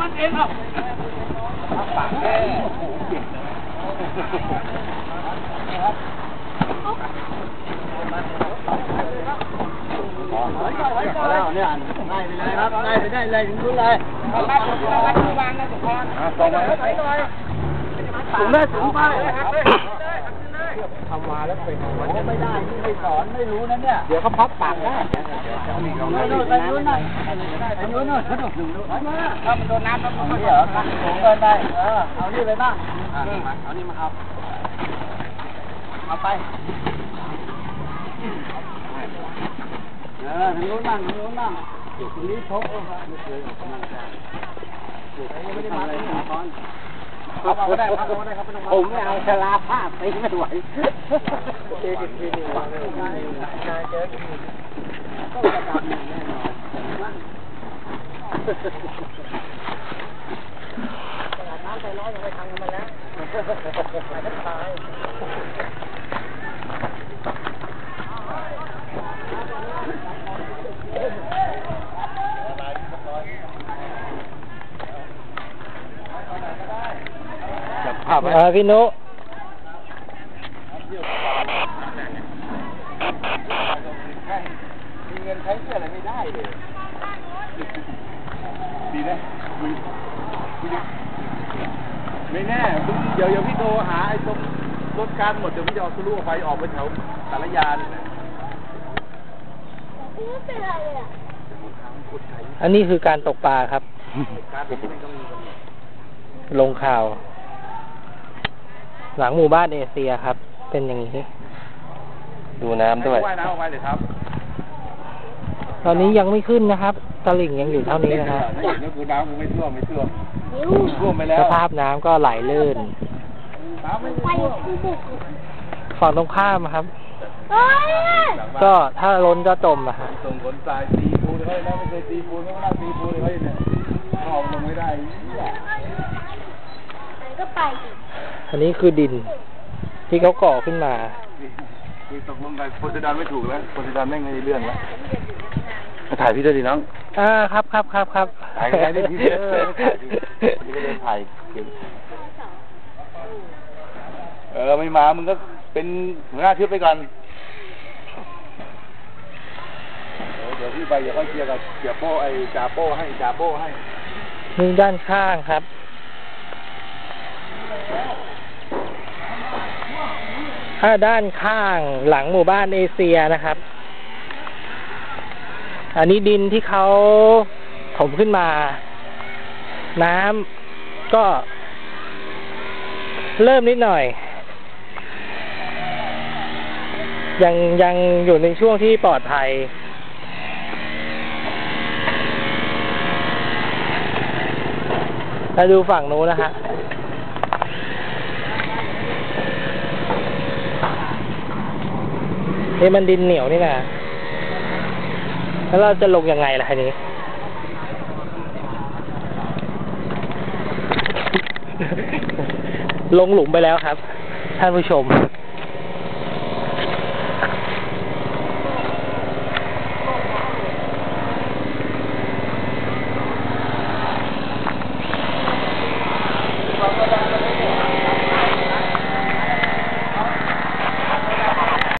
มันเองเอาปากแก้แล้วเนี่ยได้ไปเลยครับได้ไปได้เลยถึงรู้เลยเอาไปวางนะสุพรส่งมาสูงได้สูงไป ทำมาแล้วเป็นไม่ได้ที่ไม่สอนไม่รู้นะเนี่ย เดี๋ยวเขาพับปากได้โน่นโน่นไปนู้นน่ะไปนู้นโน่นโน่นถ้ามันโดนน้ำแล้วมันเหรอตั้งสูงเกินไปเออเอานี่เลยบ้างเอานี่มาครับเอาไปเออทางนู้นบ้างทางนู้นบ้างตรงนี้ชกไม่เคยออกกำลังกายไม่ได้มาเลยตอน ครับก็ได้ครับก็ได้ครับผมเอาชลาภาพไปไม่ไหวเจอกันทีนึงเจอเจอต้องจะทำอย่างแน่นอนน้ำใจร้อนยังไม่ทำกันมาแล้วหายทั้งตายาพไว้อ่าพี่นุมีเงินใช้เพื่ออะไรไม่ได้เลยดีนะมึงมึงไม่แน่มึงเดี๋ยวเดี๋ยวพี่โทรหาไอ้ตรงรถการหมดเดี๋ยวพี่จะเอาทะลุไฟออกไปแถวสารยาเนี่ยนะไม่เป็นไรเลยอะอันนี้คือการตกปลาครับการผมไม่ต้องมีกำหนดลงข่าว หลังหมู่บ้านเอเชียครับ เป็นอย่างนี้ ดูน้ำด้วยให้ว่ายน้ำออกมาเลยครับตอนนี้ยังไม่ขึ้นนะครับ ตลิ่งยังอยู่เท่านี้นะครับ ถ้าอย่างนี้กูน้ำกูไม่ท่วมไม่ท่วมนิ้วท่วมไปแล้สวภาพน้ำก็ไหลลื่น น้ำไม่ไปท่วมกูบุกฝั่งตรงข้ามครับเฮ้ยก็ถ้าล้นก็จมอะฮะส่งขนทรายตีปูนเขาเลยนะไม่เคยตีปูนเขาไม่นั่งตีปูนเลยเขาเนี่ยขอบลงไม่ได้ เหี้ยไหนก็ไปสิอันนี้คือดินที่เขาก่อขึ้นมาคุยตกลงกันโพธิดานไม่ถูกแล้วโพธิดานแม่งไม่ได้เรื่องแล้วมาถ่ายพี่ด้วยดิน้องอ่าครับครับครับครับถ่ายไงได้พี่เออถ่ายดิพี่ก็เลยถ่ายเก่งเออไม่มามึงก็เป็นหัวหน้าชุดไปก่อนเออเดี๋ยวพี่ไปเดี๋ยวค่อยเคลียร์กับเสียโป้ไอ้จ่าโป้ให้จ่าโป้ให้นี่ด้านข้างครับ ถ้า ด้านข้างหลังหมู่บ้านเอเชียนะครับ อันนี้ดินที่เขาถมขึ้นมา น้ำก็ เริ่มนิดหน่อย ยังยังอยู่ในช่วงที่ปลอดภัยเราดูฝั่งนู้นนะฮะ นี่มันดินเหนียวนี่นะแล้วเราจะลงยังไงล่ะทีนี้ลงหลุมไปแล้วครับ ท่านผู้ชม